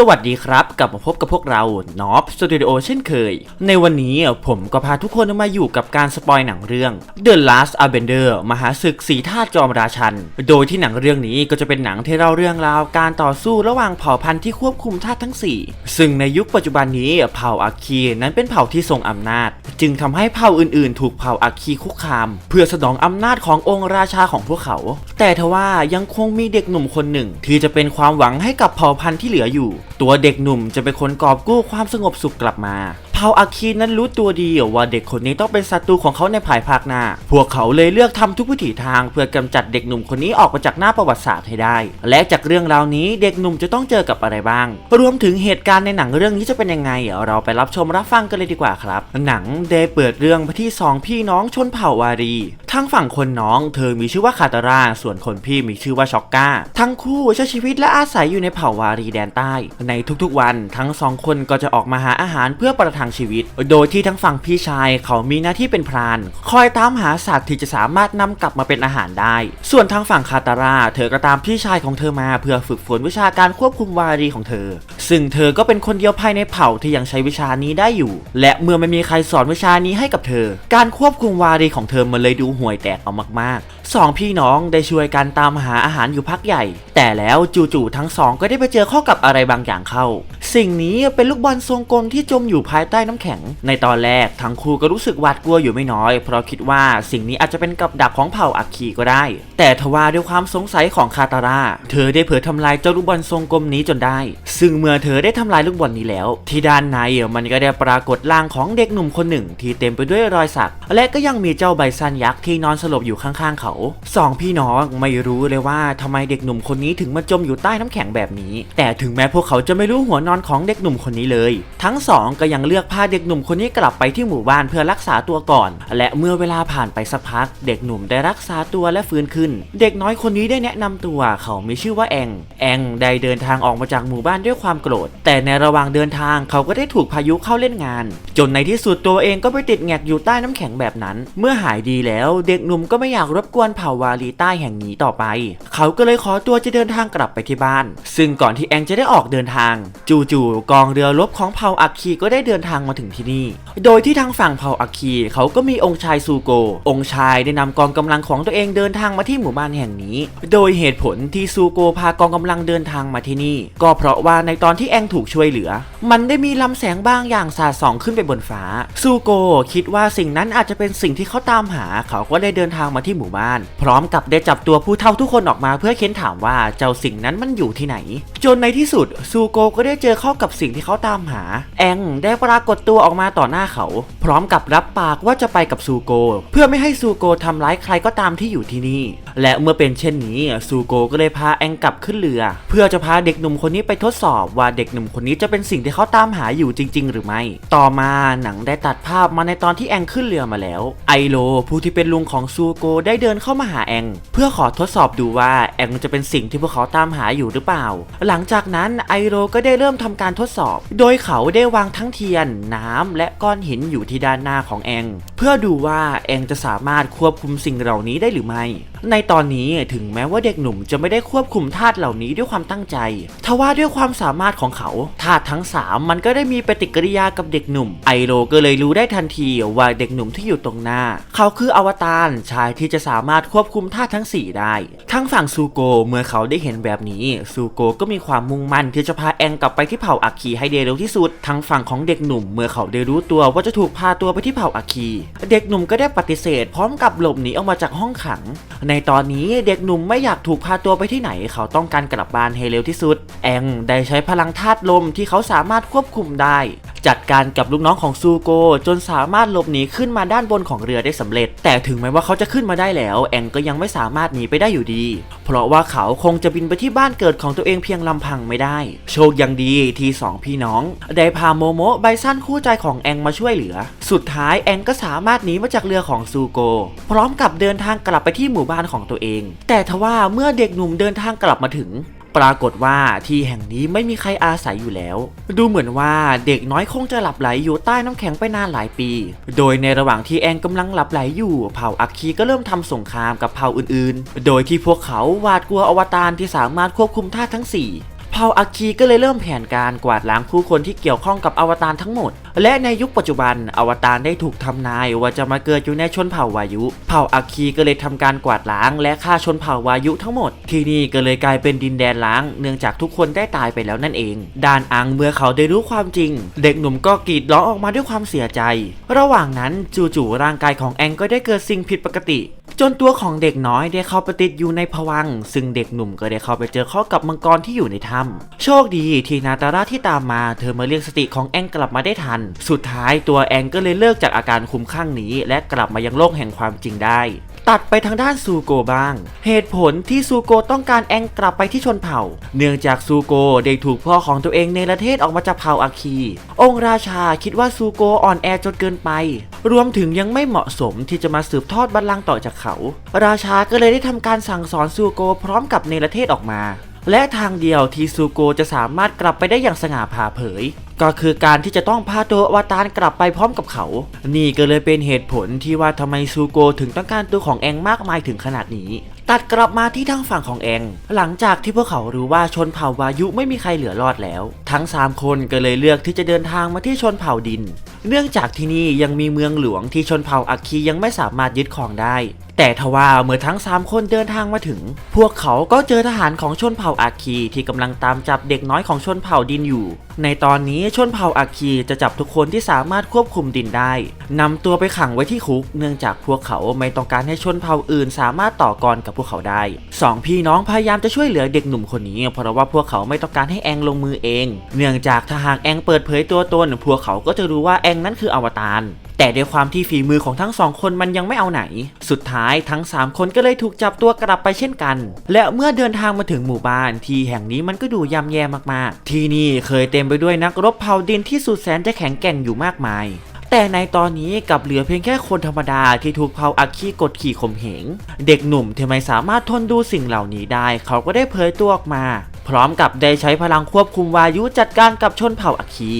สวัสดีครับ กลับมาพบกับพวกเรานอ b สตูดิโอเช่นเคย ในวันนี้ผมก็พาทุกคนมาอยู่กับการสปอยหนังเรื่อง The Last Airbender มหาศึกสีธาตุจอมราชัน โดยที่หนังเรื่องนี้ก็จะเป็นหนังที่เล่าเรื่องราวการต่อสู้ระหว่างเผ่าพันธุ์ที่ควบคุมธาตุทั้ง 4 ซึ่งในยุคปัจจุบันนี้เผ่าอาคีนั้นเป็นเผ่าที่ทรงอำนาจ จึงทำให้เผ่าอื่นๆ ถูกเผ่าอาคีคุกคาม เพื่อสนองอำนาจขององค์ราชาของพวกเขา แต่ทว่ายังคงมีเด็กหนุ่มคนหนึ่ง ที่จะเป็นความหวังให้กับเผ่าพันธุ์ที่เหลืออยู่ตัวเด็กหนุ่มจะเป็นคนกอบกู้ความสงบสุขกลับมา เผ่าอาคีนั้นรู้ตัวดีว่าเด็กคนนี้ต้องเป็นศัตรูของเขาในภายภาคหน้า พวกเขาเลยเลือกทำทุกวิถีทางเพื่อกำจัดเด็กหนุ่มคนนี้ออกไปจากหน้าประวัติศาสตร์ให้ได้ และจากเรื่องราวนี้เด็กหนุ่มจะต้องเจอกับอะไรบ้าง รวมถึงเหตุการณ์ในหนังเรื่องนี้จะเป็นยังไง เราไปรับชมรับฟังกันเลยดีกว่าครับ หนังได้เปิดเรื่องไปที่สองพี่น้องชนเผ่าวารี ทั้งฝั่งคนน้อง เธอมีชื่อว่าคาตารา ส่วนคนพี่มีชื่อว่าช็อกก้าทั้งคู่ใช้ชีวิตและอาศัยอยู่ในเผ่าวารีแดนใต้ ในทุกๆวันทั้งสองคนก็จะออกมาหาอาหารเพื่อประทังชีวิต โดยที่ทั้งฝั่งพี่ชายเขามีหน้าที่เป็นพราน คอยตามหาสัตว์ที่จะสามารถนำกลับมาเป็นอาหารได้ ส่วนทางฝั่งคาตาราเธอก็ตามพี่ชายของเธอมาเพื่อฝึกฝนวิชาการควบคุมวารีของเธอ ซึ่งเธอก็เป็นคนเดียวภายในเผ่าที่ยังใช้วิชานี้ได้อยู่ และเมื่อไม่มีใครสอนวิชานี้ให้กับเธอ การควบคุมวารีของเธอมันเลยดูห่วยแตกเอามากๆสองพี่น้องได้ช่วยกันตามหาอาหารอยู่พักใหญ่ แต่แล้วจู่ๆทั้งสองก็ได้ไปเจอข้ากับอะไรบางอย่างเข้า สิ่งนี้เป็นลูกบอลทรงกลมที่จมอยู่ภายใต้น้ำแข็ง ในตอนแรกทั้งคู่ก็รู้สึกหวาดกลัวอยู่ไม่น้อย เพราะคิดว่าสิ่งนี้อาจจะเป็นกับดักของเผ่าอัคคีก็ได้ แต่ทว่าด้วยความสงสัยของคาตาร่าเธอได้เผลอทำลายเจ้าลูกบอลทรงกลมนี้จนได้ ซึ่งเมื่อเธอได้ทำลายลูกบอลนี้แล้ว ที่ด้านในมันก็ได้ปรากฏร่างของเด็กหนุ่มคนหนึ่ง ที่เต็มไปด้วยรอยสัก และก็ยังมีเจ้าไบซันยักษ์ที่นอนสลบอยู่ข้างๆเขาสองพี่น้องไม่รู้เลยว่าทำไมเด็กหนุ่มคนนี้ถึงมาจมอยู่ใต้น้ำแข็งแบบนี้ แต่ถึงแม้พวกเขาจะไม่รู้หัวนอนของเด็กหนุ่มคนนี้เลย ทั้งสองก็ยังเลือกพาเด็กหนุ่มคนนี้กลับไปที่หมู่บ้านเพื่อรักษาตัวก่อน และเมื่อเวลาผ่านไปสักพัก เด็กหนุ่มได้รักษาตัวและฟื้นขึ้น เด็กน้อยคนนี้ได้แนะนำตัว เขามีชื่อว่าแอง แองได้เดินทางออกมาจากหมู่บ้านด้วยความโกรธ แต่ในระหว่างเดินทางเขาก็ได้ถูกพายุเข้าเล่นงาน จนในที่สุดตัวเองก็ไปติดแงกอยู่ใต้น้ำแข็งแบบนั้น เมื่อหายดีแล้วเด็กหนุ่มก็ไม่อยากรบกวนเผ่าวาลีใต้แห่งนี้ต่อไป เขาก็เลยขอตัวจะเดินทางกลับไปที่บ้าน ซึ่งก่อนที่แองจะได้ออกเดินทางจูๆกองเรือรบของเผ่าอัคคีก็ได้เดินทางมาถึงที่นี่ โดยที่ทางฝั่งเผ่าอัคคีเขาก็มีองค์ชายซูโก องค์ชายได้นำกองกำลังของตัวเองเดินทางมาที่หมู่บ้านแห่งนี้ โดยเหตุผลที่ซูโกพากองกำลังเดินทางมาที่นี่ ก็เพราะว่าในตอนที่แองถูกช่วยเหลือ มันได้มีลำแสงบางอย่างสาดส่องขึ้นไปบนฟ้า ซูโกคิดว่าสิ่งนั้นอาจจะเป็นสิ่งที่เขาตามหา เขาก็ได้เดินทางมาที่หมู่บ้าน พร้อมกับได้จับตัวผู้เฒ่าทุกคนออกมาเพื่อเค้นถามว่าเจ้าสิ่งนั้นมันอยู่ที่ไหน จนในที่สุดซูโกก็ได้เจอเข้ากับสิ่งที่เขาตามหา แองได้ปรากฏตัวออกมาต่อหน้าเขา พร้อมกับรับปากว่าจะไปกับซูโก เพื่อไม่ให้ซูโกทำร้ายใครก็ตามที่อยู่ที่นี่ และเมื่อเป็นเช่นนี้ซูโกก็เลยพาแองกลับขึ้นเรือ เพื่อจะพาเด็กหนุ่มคนนี้ไปทดสอบว่าเด็กหนุ่มคนนี้จะเป็นสิ่งที่เขาตามหาอยู่จริง ๆ หรือไม่ ต่อมาหนังได้ตัดภาพมาในตอนที่แองขึ้นเรือมาแล้ว ไอโล ผู้ที่เป็นลุงของซูโกได้เดินเข้ามาหาแอง เพื่อขอทดสอบดูว่าแองจะเป็นสิ่งที่พวกเขาตามหาอยู่หรือเปล่า หลังจากนั้นไอโลก็ได้เริ่มทำการทดสอบ โดยเขาได้วางทั้งเทียน น้ำและก้อนหินอยู่ที่ด้านหน้าของแอง เพื่อดูว่าแองจะสามารถควบคุมสิ่งเหล่านี้ได้หรือไม่ ในตอนนี้ถึงแม้ว่าเด็กหนุ่มจะไม่ได้ควบคุมธาตุเหล่านี้ด้วยความตั้งใจ ทว่าด้วยความสามารถของเขาธาตุทั้ง 3 มันก็ได้มีปฏิกิริยากับเด็กหนุ่ม ไอโลก็เลยรู้ได้ทันทีว่าเด็กหนุ่มที่อยู่ตรงหน้า เขาคืออวตารชายที่จะสามารถควบคุมธาตุทั้ง 4 ได้ ทั้งฝั่งซูโกเมื่อเขาได้เห็นแบบนี้ซูโกก็มีความมุ่งมั่นที่จะพาแองกลับไปที่เผ่าอัคคีให้ได้เร็วที่สุดทั้งฝั่งของเด็กหนุ่ม เมื่อเขาได้รู้ตัวว่าจะถูกพาตัวไปที่เผ่าอัคคี เด็กหนุ่มก็ได้ปฏิเสธ พร้อมกับหลบหนีออกมาจากห้องขัง ในตอนอนนี้เด็กหนุ่มไม่อยากถูกพาตัวไปที่ไหน เขาต้องการกลับบ้านให้เร็วที่สุด แองได้ใช้พลังธาตุลมที่เขาสามารถควบคุมได้ จัดการกับลูกน้องของซูโก จนสามารถหลบหนีขึ้นมาด้านบนของเรือได้สำเร็จ แต่ถึงแม้ว่าเขาจะขึ้นมาได้แล้ว แองก็ยังไม่สามารถหนีไปได้อยู่ดี เพราะว่าเขาคงจะบินไปที่บ้านเกิดของตัวเองเพียงลำพังไม่ได้ โชคยังดีที่สองพี่น้อง ได้พาโมโมะไบซันคู่ใจของแองมาช่วยเหลือ สุดท้ายแองก็สามารถหนีมาจากเรือของซูโก พร้อมกับเดินทางกลับไปที่หมู่บ้านของตัวเอง แต่ทว่าเมื่อเด็กหนุ่มเดินทางกลับมาถึง ปรากฏว่าที่แห่งนี้ไม่มีใครอาศัยอยู่แล้ว ดูเหมือนว่าเด็กน้อยคงจะหลับไหลอยู่ใต้น้ำแข็งไปนานหลายปี โดยในระหว่างที่แองกำลังหลับไหลอยู่ เผ่าอัคคีก็เริ่มทำสงครามกับเผ่าอื่นๆ โดยที่พวกเขาหวาดกลัวอวตารที่สามารถควบคุมธาตุทั้ง 4เผ่าอาคีก็เลยเริ่มแผนการกวาดล้างผู้คนที่เกี่ยวข้องกับอวตารทั้งหมด และในยุคปัจจุบันอวตารได้ถูกทำนายว่าจะมาเกิดอยู่ในชนเผ่าวายุ เผ่าอาคีก็เลยทำการกวาดล้าง และฆ่าชนเผ่าวายุทั้งหมด ที่นี่ก็เลยกลายเป็นดินแดนล้าง เนื่องจากทุกคนได้ตายไปแล้วนั่นเอง ด้านอังเมื่อเขาได้รู้ความจริง เด็กหนุ่มก็กรีดร้องออกมาด้วยความเสียใจ ระหว่างนั้นจู่ๆร่างกายของแองก็ได้เกิดสิ่งผิดปกติ จนตัวของเด็กน้อยได้เข้าไปติดอยู่ในผวัง ซึ่งเด็กหนุ่มก็ได้เข้าไปเจอเข้ากับมังกรที่อยู่ในถ้ำโชคดีที่นาตาราที่ตามมา เธอมาเรียกสติของแองกลับมาได้ทัน สุดท้ายตัวแองก็เลยเลิกจากอาการคุ้มข้างนี้ และกลับมายังโลกแห่งความจริงได้ ตัดไปทางด้านซูโกบ้าง เหตุผลที่ซูโกต้องการแองกลับไปที่ชนเผ่า เนื่องจากซูโกได้ถูกพ่อของตัวเองในประเทศออกมาจากเผ่าอาคี องค์ราชาคิดว่าซูโกอ่อนแอจนเกินไป รวมถึงยังไม่เหมาะสมที่จะมาสืบทอดบัลลังก์ต่อจากเขา ราชาก็เลยได้ทำการสั่งสอนซูโกพร้อมกับเนประเทศออกมา และทางเดียวที่ซูโกจะสามารถกลับไปได้อย่างสง่าผ่าเผย ก็คือการที่จะต้องพาตัวอวตารกลับไปพร้อมกับเขา นี่ก็เลยเป็นเหตุผลที่ว่าทำไมซูโกถึงต้องการตัวของแองมากมายถึงขนาดนี้ ตัดกลับมาที่ทางฝั่งของแอง หลังจากที่พวกเขารู้ว่าชนเผ่าวายุไม่มีใครเหลือรอดแล้ว ทั้ง 3 คนก็เลยเลือกที่จะเดินทางมาที่ชนเผ่าดิน เนื่องจากที่นี่ยังมีเมืองหลวงที่ชนเผ่าอัคคียังไม่สามารถยึดครองได้ แต่ทว่าเมื่อทั้ง 3 คนเดินทางมาถึง พวกเขาก็เจอทหารของชนเผ่าอาคีที่กำลังตามจับเด็กน้อยของชนเผ่าดินอยู่ ในตอนนี้ชนเผ่าอาคีจะจับทุกคนที่สามารถควบคุมดินได้นำตัวไปขังไว้ที่คุก เนื่องจากพวกเขาไม่ต้องการให้ชนเผ่าอื่น สามารถต่อกรกับพวกเขาได้สองพี่น้องพยายามจะช่วยเหลือเด็กหนุ่มคนนี้ เพราะว่าพวกเขาไม่ต้องการให้แองลงมือเอง เนื่องจากถ้าหากแองเปิดเผยตัวตนพวกเขาก็จะรู้ว่าแองนั้นคืออวตาร แต่ด้วยความที่ฝีมือของทั้งสองคนมันยังไม่เอาไหน สุดท้ายทั้ง 3 คนก็เลยถูกจับตัวกลับไปเช่นกัน และเมื่อเดินทางมาถึงหมู่บ้านที่แห่งนี้มันก็ดูย่ำแย่มากๆ ที่นี่เคยเต็มไปด้วยนักรบเผ่าดินที่สุดแสนจะแข็งแกร่งอยู่มากมายแต่ในตอนนี้กลับเหลือเพียงแค่คนธรรมดาที่ถูกเผาอาคีกดขี่ข่มเหง เด็กหนุ่มที่ไม่สามารถทนดูสิ่งเหล่านี้ได้ เขาก็ได้เผยตัวออกมา พร้อมกับได้ใช้พลังควบคุมวายุจัดการกับชนเผ่าอาคี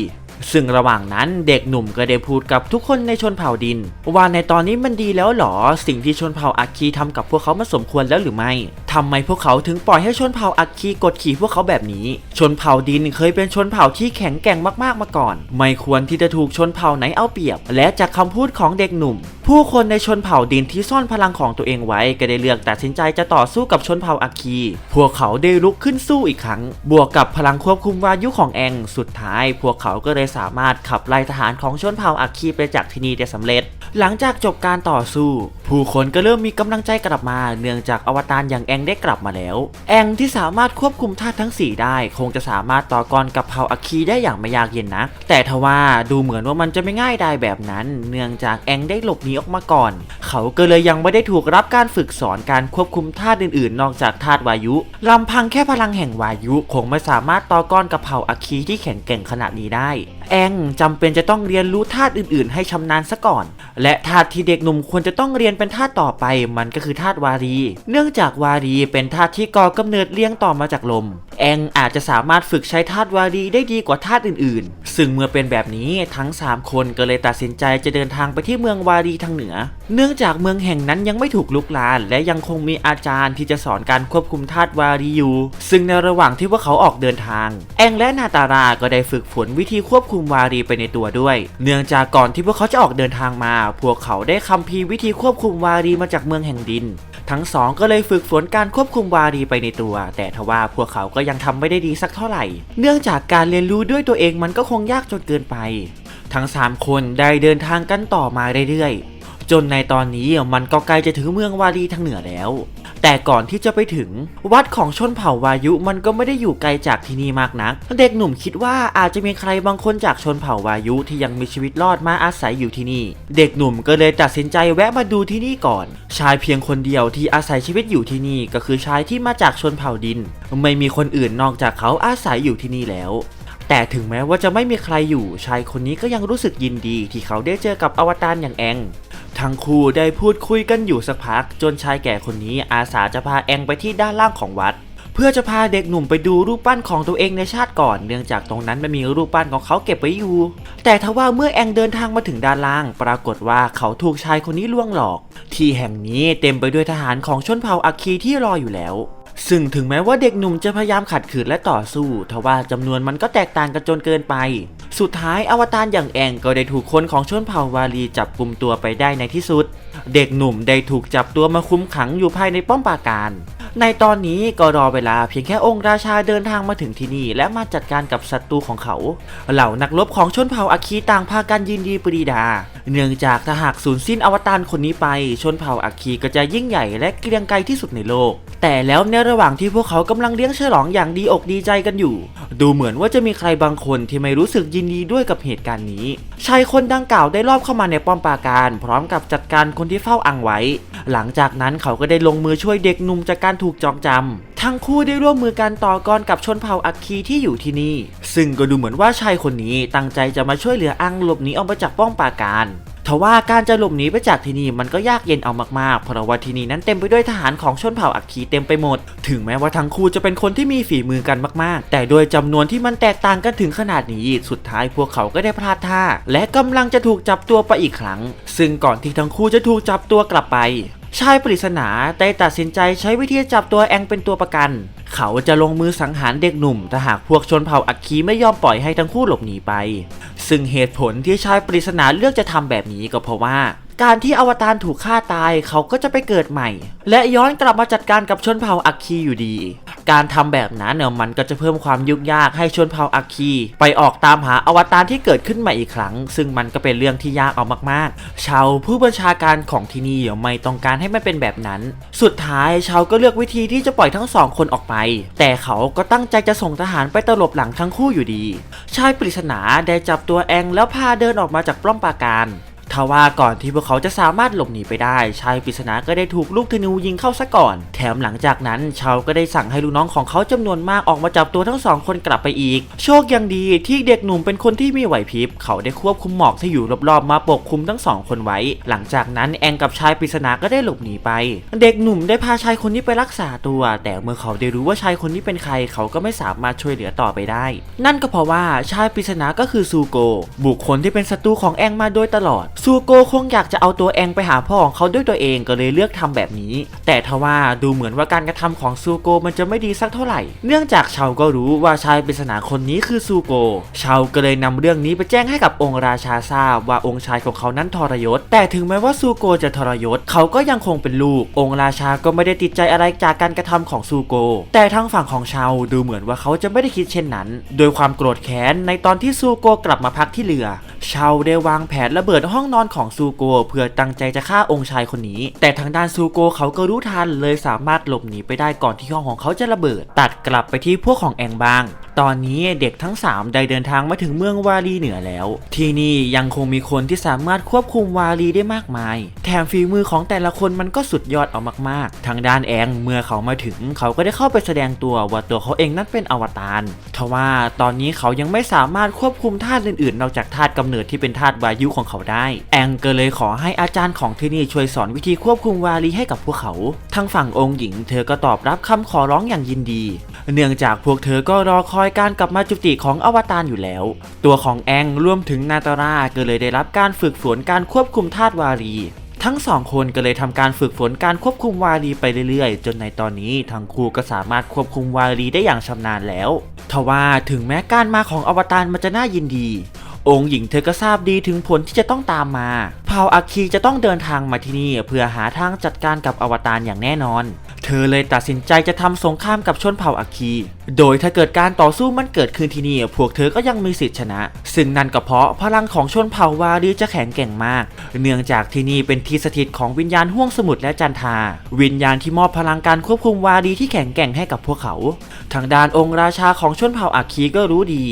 ซึ่งระหว่างนั้นเด็กหนุ่มก็ได้พูดกับทุกคนในชนเผ่าดิน ว่าในตอนนี้มันดีแล้วหรอ สิ่งที่ชนเผ่าอาคีทำกับพวกเขามันสมควรแล้วหรือไม่ทำไมพวกเขาถึงปล่อยให้ชนเผ่าอาคีกดขี่พวกเขาแบบนี้ ชนเผ่าดินเคยเป็นชนเผ่าที่แข็งแกร่งมากๆมาก่อน ไม่ควรที่จะถูกชนเผ่าไหนเอาเปรียบ และจากคำพูดของเด็กหนุ่ม ผู้คนในชนเผ่าดินที่ซ่อนพลังของตัวเองไว้ก็ได้เลือกตัดสินใจจะต่อสู้กับชนเผ่าอาคี พวกเขาได้ลุกขึ้นสู้อีกครั้ง บวกกับพลังควบคุมวายุของแอง สุดท้าย พวกเขาก็เลยสามารถขับไล่ทหารของชนเผ่าอาคีไปจากที่นี่ได้สำเร็จ หลังจากจบการต่อสู้ ผู้คนก็เริ่มมีกำลังใจกลับมา เนื่องจากอวตารอย่างแองได้กลับมาแล้ว แองที่สามารถควบคุมธาตุทั้ง 4 ได้ คงจะสามารถต่อกรกับเผ่าอาคีได้อย่างไม่ยากเย็นนะ แต่ทว่าดูเหมือนว่ามันจะไม่ง่ายได้แบบนั้น เนื่องจากแองได้หลบหนีออกมาก่อน เขาก็เลยยังไม่ได้ถูกรับการฝึกสอนการควบคุมธาตุอื่นๆ นอกจากธาตุวายุลำพังแค่พลังแห่งวายุคงไม่สามารถต่อกรกับเผ่าอาคีที่แข็งแกร่งขนาดนี้ได้ แองจำเป็นจะต้องเรียนรู้ธาตุอื่นๆ ให้ชำนาญซะก่อน และธาตุที่เด็กหนุ่มควรจะต้องเรียนเป็นธาตุต่อไป มันก็คือธาตุวารี เนื่องจากวารีเป็นธาตุที่ก่อกำเนิดเลี้ยงต่อมาจากลม แองอาจจะสามารถฝึกใช้ธาตุวารีได้ดีกว่าธาตุอื่นๆ ซึ่งเมื่อเป็นแบบนี้ทั้ง 3 คนก็เลยตัดสินใจจะเดินทางไปที่เมืองวารีทางเหนือ เนื่องจากเมืองแห่งนั้นยังไม่ถูกลุกลาน และยังคงมีอาจารย์ที่จะสอนการควบคุมธาตุวารีอยู่ ซึ่งในระหว่างที่พวกเขาออกเดินทาง แองและนาตาราก็ได้ฝึกฝนวิธีควบคุมวารีไปในตัวด้วย เนื่องจากก่อนที่พวกเขาจะออกเดินทางมา พวกเขาได้คำพีวิธีควบคุมวารีมาจากเมืองแห่งดิน ทั้งสองก็เลยฝึกฝนการควบคุมวารีไปในตัว แต่ทว่าพวกเขาก็ยังทำไม่ได้ดีสักเท่าไหร่ เนื่องจากการเรียนรู้ด้วยตัวเองมันก็คงยากจนเกินไป ทั้ง 3 คนได้เดินทางกันต่อมาเรื่อยๆ จนในตอนนี้มันก็ใกล้จะถึงเมืองวารีทางเหนือแล้ว แต่ก่อนที่จะไปถึงวัดของชนเผ่าวายุมันก็ไม่ได้อยู่ไกลจากที่นี่มากนัก เด็กหนุ่มคิดว่าอาจจะมีใครบางคนจากชนเผ่าวายุที่ยังมีชีวิตรอดมาอาศัยอยู่ที่นี่ เด็กหนุ่มก็เลยตัดสินใจแวะมาดูที่นี่ก่อน ชายเพียงคนเดียวที่อาศัยชีวิตอยู่ที่นี่ก็คือชายที่มาจากชนเผ่าดิน ไม่มีคนอื่นนอกจากเขาอาศัยอยู่ที่นี่แล้วแต่ถึงแม้ว่าจะไม่มีใครอยู่ชายคนนี้ก็ยังรู้สึกยินดีที่เขาได้เจอกับอวตารอย่างแอง ทั้งคู่ได้พูดคุยกันอยู่สักพัก จนชายแก่คนนี้อาสาจะพาแองไปที่ด้านล่างของวัด เพื่อจะพาเด็กหนุ่มไปดูรูปปั้นของตัวเองในชาติก่อน เนื่องจากตรงนั้นมันมีรูปปั้นของเขาเก็บไว้อยู่ แต่ทว่าเมื่อแองเดินทางมาถึงด้านล่าง ปรากฏว่าเขาถูกชายคนนี้ลวงหลอก ที่แห่งนี้เต็มไปด้วยทหารของชนเผ่าอาคีที่รออยู่แล้ว ซึ่งถึงแม้ว่าเด็กหนุ่มจะพยายามขัดขืนและต่อสู้ทว่าจำนวนมันก็แตกต่างกันจนเกินไป สุดท้ายอวตารอย่างแองก็ได้ถูกคนของชนเผ่าวาลีจับกลุ่มตัวไปได้ในที่สุด เด็กหนุ่มได้ถูกจับตัวมาคุมขังอยู่ภายในป้อมปราการ ในตอนนี้ก็รอเวลาเพียงแค่องค์ราชาเดินทางมาถึงที่นี่ และมาจัดการกับศัตรูของเขา เหล่านักรบของชนเผ่าอาคีต่างพากันยินดีปรีดา เนื่องจากถ้าหากสูญสิ้นอวตารคนนี้ไป ชนเผ่าอาคีก็จะยิ่งใหญ่และเกรียงไกรที่สุดในโลก แต่แล้วในระหว่างที่พวกเขากำลังเลี้ยงฉลองอย่างดีอกดีใจกันอยู่ ดูเหมือนว่าจะมีใครบางคนที่ไม่รู้สึกยินดีด้วยกับเหตุการณ์นี้ชายคนดังกล่าวได้รอบเข้ามาในป้อมปราการ พร้อมกับจัดการคนที่เฝ้าอังไว้ หลังจากนั้นเขาก็ได้ลงมือช่วยเด็กหนุ่มจากการถูกจองจำทั้งคู่ได้ร่วมมือกันต่อกรกับชนเผ่าอัคคีที่อยู่ที่นี่ ซึ่งก็ดูเหมือนว่าชายคนนี้ตั้งใจจะมาช่วยเหลืออังหลบหนีออกมาจากป้อมปราการทว่าการจะหลบหนีไปจากที่นี่มันก็ยากเย็นเอามากๆ เพราะว่าที่นี่นั้นเต็มไปด้วยทหารของชนเผ่าอัคคีเต็มไปหมด ถึงแม้ว่าทั้งคู่จะเป็นคนที่มีฝีมือกันมากๆ แต่โดยจำนวนที่มันแตกต่างกันถึงขนาดนี้ สุดท้ายพวกเขาก็ได้พลาดท่า และกำลังจะถูกจับตัวไปอีกครั้ง ซึ่งก่อนที่ทั้งคู่จะถูกจับตัวกลับไป ชายปริศนาได้ตัดสินใจใช้วิธีจับตัวแองเป็นตัวประกัน เขาจะลงมือสังหารเด็กหนุ่มถ้าหากพวกชนเผ่าอัคคีไม่ยอมปล่อยให้ทั้งคู่หลบหนีไป ซึ่งเหตุผลที่ชายปริศนาเลือกจะทำแบบนี้ก็เพราะว่า การที่อวตารถูกฆ่าตายเขาก็จะไปเกิดใหม่ และย้อนกลับมาจัดการกับชนเผ่าอัคคีอยู่ดี การทำแบบนั้นเนี่ยมันก็จะเพิ่มความยุ่งยากให้ชนเผ่าอัคคี ไปออกตามหาอวตารที่เกิดขึ้นใหม่อีกครั้ง ซึ่งมันก็เป็นเรื่องที่ยากเอามากๆ ชาวผู้บัญชาการของที่นี่ไม่ต้องการให้มันเป็นแบบนั้น สุดท้ายชาวก็เลือกวิธีที่จะปล่อยทั้งสองคนออกไป แต่เขาก็ตั้งใจจะส่งทหารไปตลบหลังทั้งคู่อยู่ดี ชายปริศนาได้จับตัวแองแล้วพาเดินออกมาจากปล้อมปราการ ทว่าก่อนที่พวกเขาจะสามารถหลบหนีไปได้ชายปริศนาก็ได้ถูกลูกธนูยิงเข้าซะก่อน แถมหลังจากนั้นชาวก็ได้สั่งให้ลูกน้องของเขาจำนวนมากออกมาจับตัวทั้งสองคนกลับไปอีก โชคยังดีที่เด็กหนุ่มเป็นคนที่มีไหวพริบ เขาได้ควบคุมหมอกที่อยู่รอบๆมาปกคลุมทั้งสองคนไว้ หลังจากนั้นแองกับชายปริศนาก็ได้หลบหนีไป เด็กหนุ่มได้พาชายคนนี้ไปรักษาตัว แต่เมื่อเขาได้รู้ว่าชายคนนี้เป็นใคร เขาก็ไม่สามารถช่วยเหลือต่อไปได้ นั่นก็เพราะว่าชายปริศนาก็คือซูโก บุคคลที่เป็นศัตรูของแองมาโดยตลอดซูโกคงอยากจะเอาตัวแองไปหาพ่อของเขาด้วยตัวเองก็เลยเลือกทำแบบนี้ แต่ทว่าดูเหมือนว่าการกระทำของซูโกมันจะไม่ดีสักเท่าไหร่ เนื่องจากชาวก็รู้ว่าชายปริศนาคนนี้คือซูโก ชาวก็เลยนำเรื่องนี้ไปแจ้งให้กับองค์ราชาทราบว่าองค์ชายของเขานั้นทรยศ แต่ถึงแม้ว่าซูโกจะทรยศเขาก็ยังคงเป็นลูก องค์ราชาก็ไม่ได้ติดใจอะไรจากการกระทำของซูโก แต่ทางฝั่งของชาวดูเหมือนว่าเขาจะไม่ได้คิดเช่นนั้น โดยความโกรธแค้นในตอนที่ซูโกกลับมาพักที่เรือ ชาวได้วางแผนระเบิดห้องนอนของซูโกเพื่อตั้งใจจะฆ่าองค์ชายคนนี้ แต่ทางด้านซูโกเขาก็รู้ทันเลยสามารถหลบหนีไปได้ก่อนที่ห้องของเขาจะระเบิด ตัดกลับไปที่พวกของแองบาง ตอนนี้เด็กทั้ง 3 ได้เดินทางมาถึงเมืองวาลีเหนือแล้ว ที่นี่ยังคงมีคนที่สามารถควบคุมวาลีได้มากมาย แถมฝีมือของแต่ละคนมันก็สุดยอดเอามากๆ ทางด้านแองเมื่อเขามาถึง เขาก็ได้เข้าไปแสดงตัวว่าตัวเขาเองนั้นเป็นอวตารทว่าตอนนี้เขายังไม่สามารถควบคุมธาตุอื่นๆ นอกจากธาตุกำเนิดที่เป็นธาตุวายุของเขาได้ แองก็เลยขอให้อาจารย์ของที่นี่ช่วยสอนวิธีควบคุมวาลีให้กับพวกเขา ทางฝั่งองค์หญิง เธอก็ตอบรับคำขอร้องอย่างยินดี เนื่องจากพวกเธอก็รอคอยการกลับมาจุติของอวตารอยู่แล้ว ตัวของแองรวมถึงนาตาราก็เลยได้รับการฝึกฝนการควบคุมธาตุวาลีทั้งสองคนก็เลยทำการฝึกฝนการควบคุมวารีไปเรื่อยๆ จนในตอนนี้ทั้งคู่ก็สามารถควบคุมวารีได้อย่างชำนาญแล้วทว่าถึงแม้การมาของอวตารมันจะน่ายินดี องค์หญิงเธอก็ทราบดีถึงผลที่จะต้องตามมาเผ่าอาคีจะต้องเดินทางมาที่นี่เพื่อหาทางจัดการกับอวตารอย่างแน่นอน เธอเลยตัดสินใจจะทำสงครามกับชนเผ่าอาคี โดยถ้าเกิดการต่อสู้มันเกิดขึ้นที่นี่พวกเธอก็ยังมีสิทธิชนะ ซึ่งนั่นก็เพราะพลังของชนเผ่าวารีจะแข็งแกร่งมาก เนื่องจากที่นี่เป็นที่สถิตของวิญญาณห้วงสมุทรและจันทา วิญญาณที่มอบพลังการควบคุมวารีที่แข็งแกร่งให้กับพวกเขา ทางด้านองค์ราชาของชนเผ่าอาคีก็รู้ดี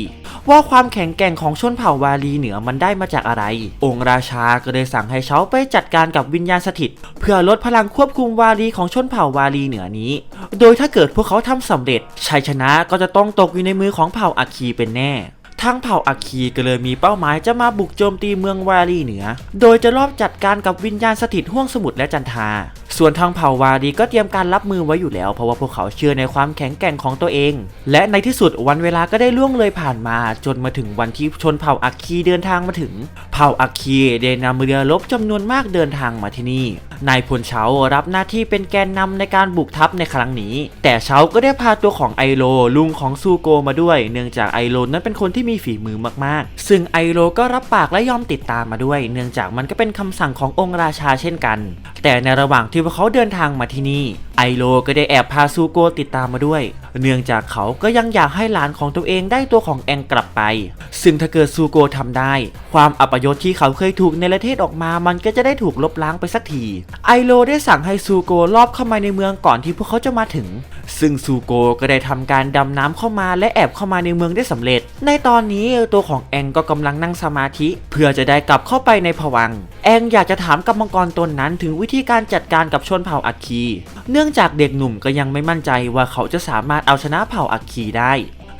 ว่าความแข็งแกร่งของชนเผ่าวาลีเหนือมันได้มาจากอะไร องค์ราชาก็เลยสั่งให้เขาไปจัดการกับวิญญาณสถิต เพื่อลดพลังควบคุมวาลีของชนเผ่าวาลีเหนือนี้ โดยถ้าเกิดพวกเขาทำสำเร็จ ชัยชนะก็จะต้องตกอยู่ในมือของเผ่าอาคีเป็นแน่ทางเผ่าอาคีก็เลยมีเป้าหมายจะมาบุกโจมตีเมืองวาลีเหนือ โดยจะรอบจัดการกับวิญญาณสถิตห้วงสมุทรและจันทาส่วนทางเผ่าวารีก็เตรียมการรับมือไว้อยู่แล้ว เพราะว่าพวกเขาเชื่อในความแข็งแกร่งของตัวเอง และในที่สุดวันเวลาก็ได้ล่วงเลยผ่านมา จนมาถึงวันที่ชนเผ่าอัคคีเดินทางมาถึง เผ่าอัคคีได้นำเรือรบจำนวนมากเดินทางมาที่นี่ นายพลเฉารับหน้าที่เป็นแกนนำในการบุกทัพในครั้งนี้ แต่เฉาก็ได้พาตัวของไอโลลุงของซูโกมาด้วย เนื่องจากไอโลนั้นเป็นคนที่มีฝีมือมากๆ ซึ่งไอโลก็รับปากและยอมติดตามมาด้วย เนื่องจากมันก็เป็นคำสั่งขององค์ราชาเช่นกัน แต่ในระหว่างที่วกเขาเดินทางมาที่นี่ ไอโลก็ได้แอบพาซูโกติดตามมาด้วย เนื่องจากเขาก็ยังอยากให้หลานของตัวเองได้ตัวของแองกลับไป ซึ่งถ้าเกิดซูโกทำได้ ความอัปยศที่เขาเคยถูกในประเทศออกมา มันก็จะได้ถูกลบล้างไปสักที ไอโลได้สั่งให้ซูโกลอบเข้ามาในเมืองก่อนที่พวกเขาจะมาถึง ซึ่งซูโกก็ได้ทำการดำน้ำเข้ามาและแอบเข้ามาในเมืองได้สำเร็จ ในตอนนี้ตัวของแองก็กำลังนั่งสมาธิ เพื่อจะได้กลับเข้าไปในผวัง แองอยากจะถามกับมังกรตนนั้นถึงวิธีการจัดการกับชนเผ่าอัคคี เนื่องื่องจากเด็กหนุ่มก็ยังไม่มั่นใจว่าเขาจะสามารถเอาชนะเผ่าอัคคีได้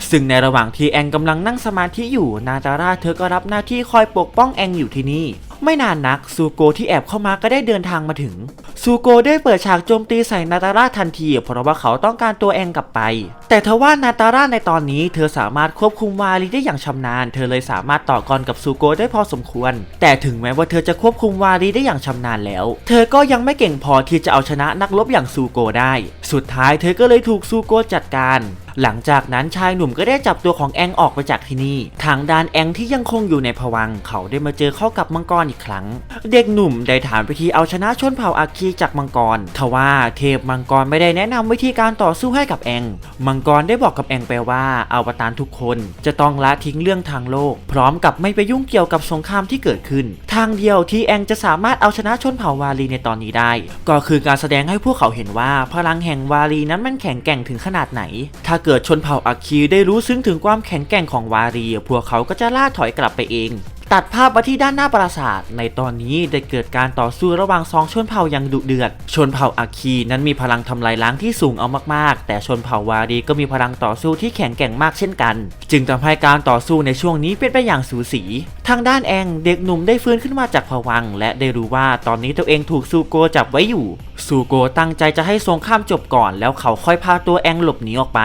ซึ่งในระหว่างที่แองกำลังนั่งสมาธิอยู่นาตาร่าเธอก็รับหน้าที่คอยปกป้องแองอยู่ที่นี่ ไม่นานนักซูโกที่แอบเข้ามาก็ได้เดินทางมาถึง ซูโกได้เปิดฉากโจมตีใส่นาตาร่าทันที เพราะว่าเขาต้องการตัวแองกลับไป แต่ทว่านาตาร่าในตอนนี้ เธอสามารถควบคุมวาลีได้อย่างชำนาญ เธอเลยสามารถต่อกรกับซูโกได้พอสมควร แต่ถึงแม้ว่าเธอจะควบคุมวาลีได้อย่างชำนาญแล้ว เธอก็ยังไม่เก่งพอที่จะเอาชนะนักรบอย่างซูโกได้ สุดท้ายเธอก็เลยถูกซูโกจัดการ หลังจากนั้นชายหนุ่มก็ได้จับตัวของแองออกไปจากที่นี่ ทางด้านแองที่ยังคงอยู่ในภวังเขาได้มาเจอเข้ากับมังกรอีกครั้ง เด็กหนุ่มได้ถามวิธีเอาชนะชนเผ่าอาคีจากมังกร ทว่าเทพมังกรไม่ได้แนะนำวิธีการต่อสู้ให้กับแอง มังกรได้บอกกับแองไปว่าอวตารทุกคนจะต้องละทิ้งเรื่องทางโลก พร้อมกับไม่ไปยุ่งเกี่ยวกับสงครามที่เกิดขึ้น ทางเดียวที่แองจะสามารถเอาชนะชนเผ่าวาลีในตอนนี้ได้ ก็คือการแสดงให้พวกเขาเห็นว่าพลังแห่งวาลีนั้นมันแข็งแกร่งถึงขนาดไหน ถ้าเกิดชนเผ่าอาคีได้รู้ซึ้งถึงความแข็งแกร่งของวารี พวกเขาก็จะล่าถอยกลับไปเอง ตัดภาพมาที่ด้านหน้าปราสาท ในตอนนี้ได้เกิดการต่อสู้ระหว่างสองชนเผ่าอย่างดุเดือด ชนเผ่าอาคีนั้นมีพลังทำลายล้างที่สูงเอามากๆ แต่ชนเผ่าวารีก็มีพลังต่อสู้ที่แข็งแกร่งมากเช่นกัน จึงทำให้การต่อสู้ในช่วงนี้เป็นไปอย่างสูสี ทางด้านแองเด็กหนุ่มได้ฟื้นขึ้นมาจากผวังและได้รู้ว่าตอนนี้ตัวเองถูกซูโกจับไว้อยู่ซูโกตั้งใจจะให้สงครามจบก่อน แล้วเขาค่อยพาตัวแองหลบหนีออกไป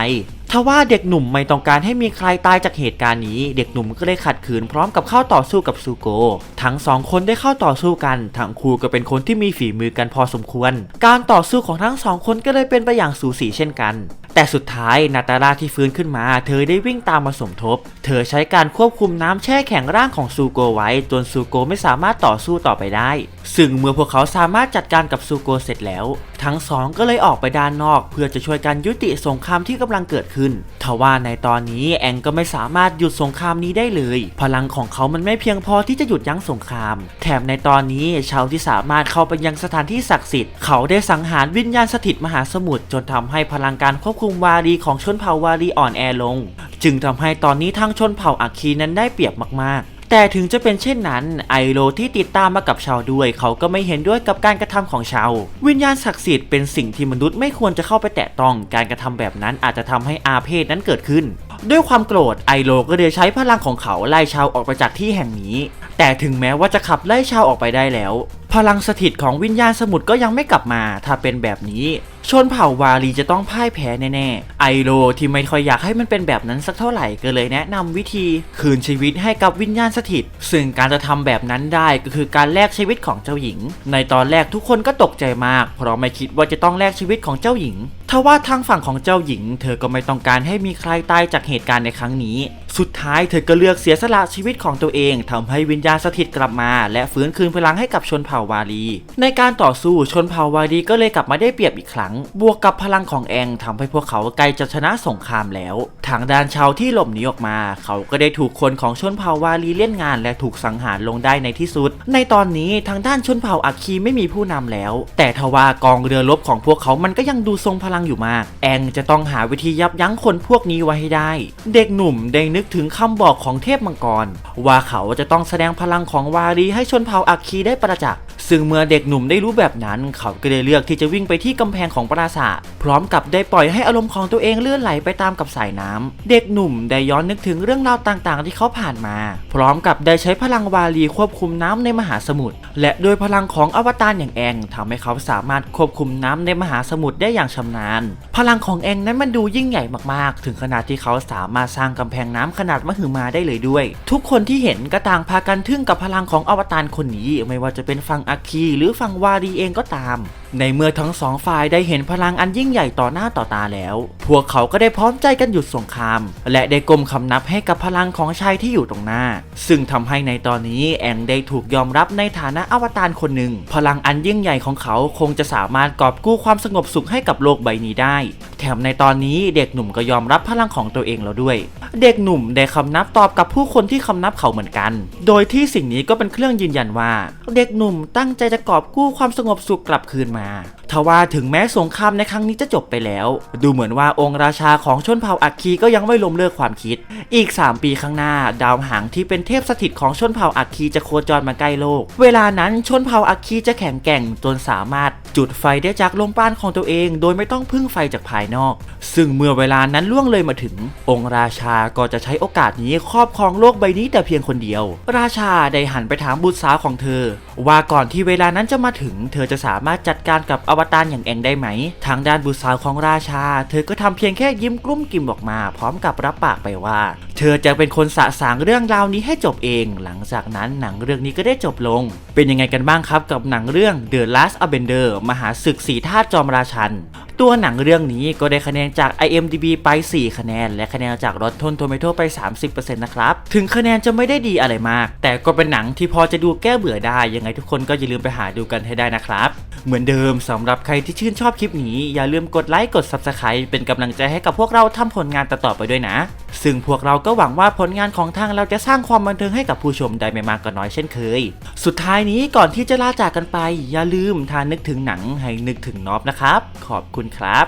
ทว่าเด็กหนุ่มไม่ต้องการให้มีใครตายจากเหตุการณ์นี้ เด็กหนุ่มก็เลยขัดขืนพร้อมกับเข้าต่อสู้กับซูโก ทั้งสองคนได้เข้าต่อสู้กัน ทั้งคู่ก็เป็นคนที่มีฝีมือกันพอสมควร การต่อสู้ของทั้งสองคนก็เลยเป็นไปอย่างสูสีเช่นกัน แต่สุดท้ายนาตาราที่ฟื้นขึ้นมา เธอได้วิ่งตามมาสมทบ เธอใช้การควบคุมน้ำแช่แข็งร่างของซูโกไว้จนซูโกไม่สามารถต่อสู้ต่อไปได้ ซึ่งเมื่อพวกเขาสามารถจัดการกับซูโกเสร็จแล้ว ทั้งสองก็เลยออกไปด้านนอกเพื่อจะช่วยกันยุติสงครามที่กำลังเกิดขึ้นทว่าในตอนนี้แองก็ไม่สามารถหยุดสงครามนี้ได้เลย พลังของเขามันไม่เพียงพอที่จะหยุดยั้งสงคราม แถมในตอนนี้ชาวที่สามารถเข้าไปยังสถานที่ศักดิ์สิทธิ์เขาได้สังหารวิญญาณสถิตมหาสมุทรจนทำให้พลังการควบคุมวารีของชนเผ่าวารีอ่อนแอลง จึงทำให้ตอนนี้ทางชนเผ่าอัคคีนั้นได้เปรียบมากๆ แต่ถึงจะเป็นเช่นนั้น ไอโลที่ติดตามมากับชาวด้วย เขาก็ไม่เห็นด้วยกับการกระทำของชาว วิญญาณศักดิ์สิทธิ์เป็นสิ่งที่มนุษย์ไม่ควรจะเข้าไปแตะต้อง การกระทำแบบนั้นอาจจะทำให้อาเพศนั้นเกิดขึ้น ด้วยความโกรธไอโลก็เลยใช้พลังของเขาไล่ชาวออกไปจากที่แห่งนี้ แต่ถึงแม้ว่าจะขับไล่ชาวออกไปได้แล้ว พลังสถิตของวิญญาณสมุทรก็ยังไม่กลับมาถ้าเป็นแบบนี้ ชนเผ่าวาลีจะต้องพ่ายแพ้แน่ๆ ไอโลที่ไม่ค่อยอยากให้มันเป็นแบบนั้นสักเท่าไหร่ก็เลยแนะนำวิธีคืนชีวิตให้กับวิญญาณสถิต ซึ่งการจะทำแบบนั้นได้ก็คือการแลกชีวิตของเจ้าหญิง ในตอนแรกทุกคนก็ตกใจมาก เพราะไม่คิดว่าจะต้องแลกชีวิตของเจ้าหญิง ทว่าทางฝั่งของเจ้าหญิง เธอก็ไม่ต้องการให้มีใครตายจากเหตุการณ์ในครั้งนี้ สุดท้ายเธอก็เลือกเสียสละชีวิตของตัวเองทำให้วิญญาณสถิตกลับมา และฟื้นคืนพลังให้กับชนเผ่าวาลี ในการต่อสู้ชนเผ่าวาลีก็เลยกลับมาได้เปรียบอีกครั้ง บวกกับพลังของแองทำให้พวกเขาใกล้จะชนะสงครามแล้ว ทางด้านชาวที่หลบหนีออกมา เขาก็ได้ถูกคนของชนเผ่าวาลีเล่นงาน และถูกสังหารลงได้ในที่สุด ในตอนนี้ทางด้านชนเผ่าอัคคีไม่มีผู้นำแล้ว แต่ทว่ากองเรือรบของพวกเขามันก็ยังดูทรงพลังอยู่มาก แองจะต้องหาวิธียับยั้งคนพวกนี้ไว้ให้ได้ เด็กหนุ่มได้นึกถึงคำบอกของเทพมังกร ว่าเขาจะต้องแสดงพลังของวารีให้ชนเผ่าอัคคีได้ประจักษ์ซึ่งเมื่อเด็กหนุ่มได้รู้แบบนั้น เขาก็เลยเลือกที่จะวิ่งไปที่กำแพงของปราสาทพร้อมกับได้ปล่อยให้อารมณ์ของตัวเองเลื่อนไหลไปตามกับสายน้ำเด็กหนุ่มได้ย้อนนึกถึงเรื่องราวต่างๆ ที่เขาผ่านมา พร้อมกับได้ใช้พลังวาลีควบคุมน้ำในมหาสมุทรและโดยพลังของอวตารอย่างแองทำให้เขาสามารถควบคุมน้ำในมหาสมุทรได้อย่างชำนาญ พลังของแองนั้นมันดูยิ่งใหญ่มากๆ ถึงขนาดที่เขาสามารถสร้างกำแพงน้ำขนาดมหึมาได้เลยด้วย ทุกคนที่เห็นก็ต่างพากันทึ่งกับพลังของอวตารคนนี้ ไม่ว่าจะเป็นฝั่งอาคีหรือฝั่งวารีเองก็ตาม ในเมื่อทั้งสองฝ่ายได้เห็นพลังอันยิ่งใหญ่ต่อหน้าต่อตาแล้ว พวกเขาก็ได้พร้อมใจกันหยุดสงคราม และได้ก้มคำนับให้กับพลังของชายที่อยู่ตรงหน้า ซึ่งทำให้ในตอนนี้แองได้ถูกยอมรับในฐานะอวตารคนหนึ่ง พลังอันยิ่งใหญ่ของเขาคงจะสามารถกอบกู้ความสงบสุขให้กับโลกใบนี้ได้ แถมในตอนนี้เด็กหนุ่มก็ยอมรับพลังของตัวเองแล้วด้วย เด็กหนุ่มได้คำนับตอบกับผู้คนที่คำนับเขาเหมือนกัน โดยที่สิ่งนี้ก็เป็นเครื่องยืนยันว่า เด็กหนุ่มตั้งใจจะกอบกู้ความสงบสุขกลับคืนมามา ทว่าถึงแม้สงครามในครั้งนี้จะจบไปแล้ว ดูเหมือนว่าองค์ราชาของชนเผ่าอัคคีก็ยังไม่ล้มเลิกความคิด อีก 3 ปีข้างหน้า ดาวหางที่เป็นเทพสถิตของชนเผ่าอัคคีจะโคจรมาใกล้โลก เวลานั้นชนเผ่าอัคคีจะแข็งแกร่งจนสามารถจุดไฟได้จากลมปาณของตัวเอง โดยไม่ต้องพึ่งไฟจากภายนอก ซึ่งเมื่อเวลานั้นล่วงเลยมาถึง องค์ราชาก็จะใช้โอกาสนี้ครอบครองโลกใบนี้แต่เพียงคนเดียว ราชาได้หันไปถามบุตรสาวของเธอ ว่าก่อนที่เวลานั้นจะมาถึง เธอจะสามารถจัดการกับอววตารอย่างแองได้ไหม ทางด้านบุตรสาวของราชา เธอก็ทำเพียงแค่ยิ้มกลุ้มกิ่มออกมา พร้อมกับรับปากไปว่า เธอจะเป็นคนสะสางเรื่องราวนี้ให้จบเอง หลังจากนั้นหนังเรื่องนี้ก็ได้จบลง เป็นยังไงกันบ้างครับกับหนังเรื่อง The Last Avenger มหาศึกสีธาตุจอมราชัน ตัวหนังเรื่องนี้ก็ได้คะแนนจาก IMDB ไป 4 คะแนน และคะแนนจาก Rotten Tomato ไป 30%นะครับ ถึงคะแนนจะไม่ได้ดีอะไรมาก แต่ก็เป็นหนังที่พอจะดูแก้เบื่อได้ ยังไงทุกคนก็อย่าลืมไปหาดูกันให้ได้นะครับ เหมือนเดิมสำหรับกับใครที่ชื่นชอบคลิปนี้ อย่าลืมกดไลค์กด Subscribe เป็นกำลังใจให้กับพวกเราทำผลงานต่อๆไปด้วยนะ ซึ่งพวกเราก็หวังว่าผลงานของทางเราจะสร้างความบันเทิงให้กับผู้ชมได้ไม่มากก็น้อยเช่นเคย สุดท้ายนี้ก่อนที่จะลาจากกันไป อย่าลืมทานึกถึงหนังให้นึกถึงน็อบนะครับ ขอบคุณครับ